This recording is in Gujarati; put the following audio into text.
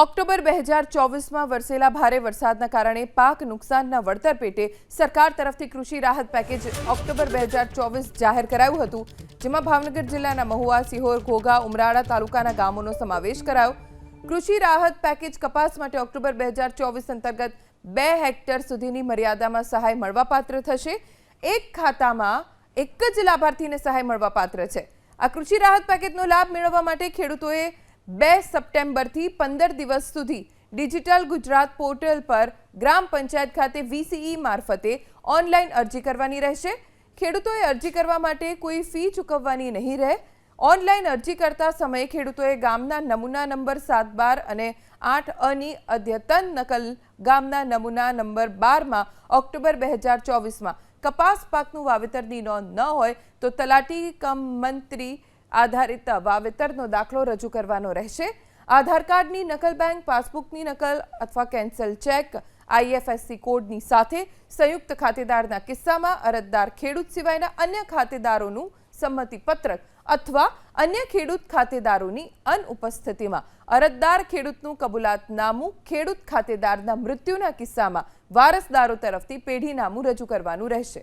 ઓક્ટોબર બે હજાર ચોવીસમાં વરસેલા ભારે વરસાદના કારણે પાક નુકસાનના વળતર પેટે સરકાર તરફથી કૃષિ રાહત પેકેજ ઓક્ટોબર બે હજાર ચોવીસ જાહેર કરાયું હતું, જેમાં ભાવનગર જિલ્લાના મહુવા, સિહોર, ઘોઘા, ઉમરાળા તાલુકાના ગામોનો સમાવેશ કરાયો. કૃષિ રાહત પેકેજ કપાસ માટે ઓક્ટોબર બે હજાર ચોવીસ અંતર્ગત બે હેક્ટર સુધીની મર્યાદામાં સહાય મળવાપાત્ર થશે. એક ખાતામાં એક જ લાભાર્થીને સહાય મળવાપાત્ર છે. આ કૃષિ રાહત પેકેજનો લાભ મેળવવા માટે ખેડૂતોએ બે સપ્ટેમ્બરથી પંદર દિવસ સુધી ડિજિટલ ગુજરાત પોર્ટલ પર ગ્રામ પંચાયત ખાતે વીસીઈ મારફતે ઓનલાઈન અરજી કરવાની રહેશે. ખેડૂતોએ અરજી કરવા માટે કોઈ ફી ચૂકવવાની નહીં રહે. ઓનલાઈન અરજી કરતા સમયે ખેડૂતોએ ગામના નમૂના નંબર સાત બાર અને આઠ અની અદ્યતન નકલ ગામના નમૂના નંબર બારમાં ઓક્ટોબર બે હજાર ચોવીસમાં કપાસ પાકનું વાવેતરની નોંધ ન હોય તો તલાટી કમ મંત્રી આધારિત વાવેતરનો દાખલો રજૂ કરવાનો રહેશે. આધાર કાર્ડની નકલ બેંક, પાસબુકની નકલ અથવા કેન્સલ ચેક, આઈએફએસસી કોડની સાથે સંયુક્ત ખાતેદારના કિસ્સામાં અરજદાર ખેડૂત સિવાયના અન્ય ખાતેદારોનું સંમતિપત્રક અથવા અન્ય ખેડૂત ખાતેદારોની અનુપસ્થિતિમાં અરજદાર ખેડૂતનું કબૂલાતનામું ખેડૂત ખાતેદારના મૃત્યુના કિસ્સામાં વારસદારો તરફથી પેઢીનામું રજૂ કરવાનું રહેશે.